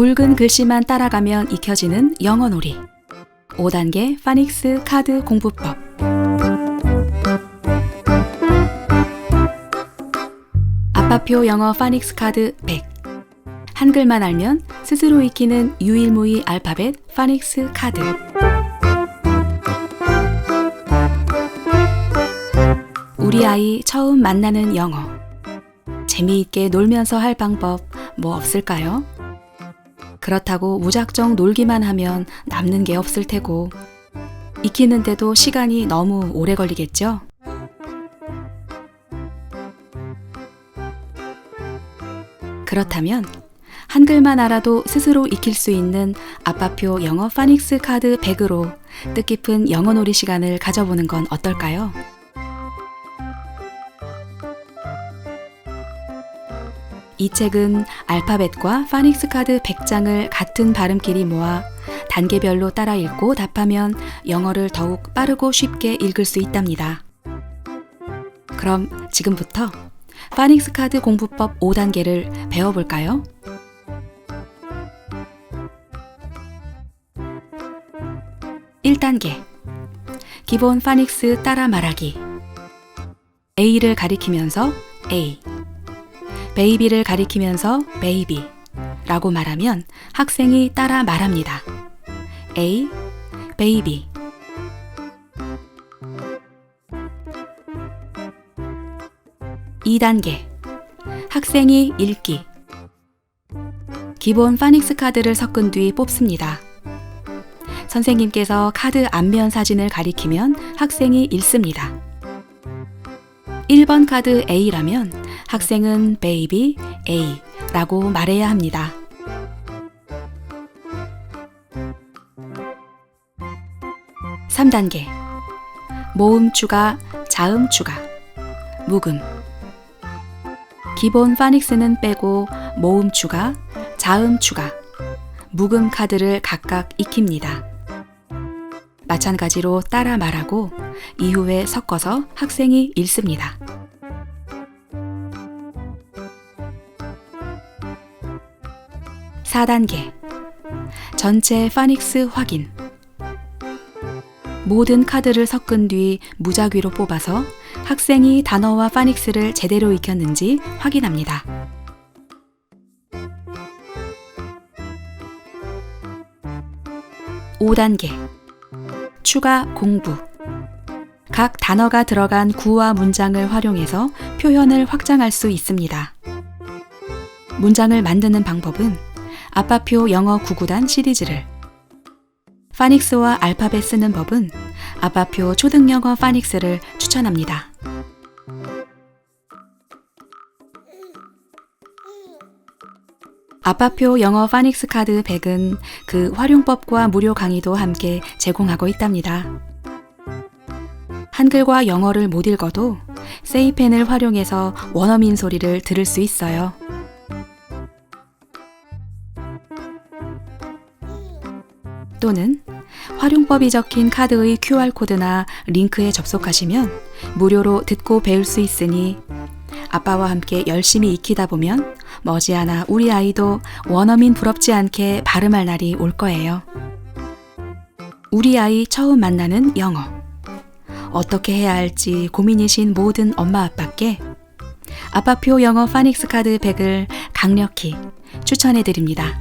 굵은 글씨만 따라가면 익혀지는 영어놀이. 5단계 파닉스 카드 공부법. 아빠표 영어 파닉스 카드 100. 한글만 알면 스스로 익히는 유일무이 알파벳 파닉스 카드. 우리 아이 처음 만나는 영어. 재미있게 놀면서 할 방법 뭐 없을까요? 그렇다고 무작정 놀기만 하면 남는 게 없을 테고, 익히는데도 시간이 너무 오래 걸리겠죠? 그렇다면 한글만 알아도 스스로 익힐 수 있는 아빠표 영어 파닉스 카드 100으로 뜻깊은 영어놀이 시간을 가져보는 건 어떨까요? 이 책은 알파벳과 파닉스 카드 100장을 같은 발음끼리 모아 단계별로 따라 읽고 답하면 영어를 더욱 빠르고 쉽게 읽을 수 있답니다. 그럼 지금부터 파닉스 카드 공부법 5단계를 배워볼까요? (1단계) 기본 파닉스 따라 말하기 A를 가리키면서 A 베이비를 가리키면서 베이비 라고 말하면 학생이 따라 말합니다. A, 베이비. (2단계) 학생이 읽기 기본 파닉스 카드를 섞은 뒤 뽑습니다. 선생님께서 카드 앞면 사진을 가리키면 학생이 읽습니다. 1번 카드 A라면 학생은 베이비 A 라고 말해야 합니다. (3단계) 모음 추가, 자음 추가, 묵음 기본 파닉스는 빼고 모음 추가, 자음 추가, 묵음 카드를 각각 익힙니다. 마찬가지로 따라 말하고 이후에 섞어서 학생이 읽습니다. 4단계 전체 파닉스 확인 모든 카드를 섞은 뒤 무작위로 뽑아서 학생이 단어와 파닉스를 제대로 익혔는지 확인합니다. (5단계) 추가 공부 각 단어가 들어간 구와 문장을 활용해서 표현을 확장할 수 있습니다. 문장을 만드는 방법은 아빠표 영어 구구단 시리즈를 파닉스와 알파벳 쓰는 법은 아빠표 초등영어 파닉스를 추천합니다. 아빠표 영어 파닉스 카드 100은 그 활용법과 무료 강의도 함께 제공하고 있답니다. 한글과 영어를 못 읽어도 세이펜을 활용해서 원어민 소리를 들을 수 있어요. 또는 활용법이 적힌 카드의 QR코드나 링크에 접속하시면 무료로 듣고 배울 수 있으니 아빠와 함께 열심히 익히다 보면 머지않아 우리 아이도 원어민 부럽지 않게 발음할 날이 올 거예요. 우리 아이 처음 만나는 영어. 어떻게 해야 할지 고민이신 모든 엄마 아빠께 아빠표 영어 파닉스 카드 100을 강력히 추천해 드립니다.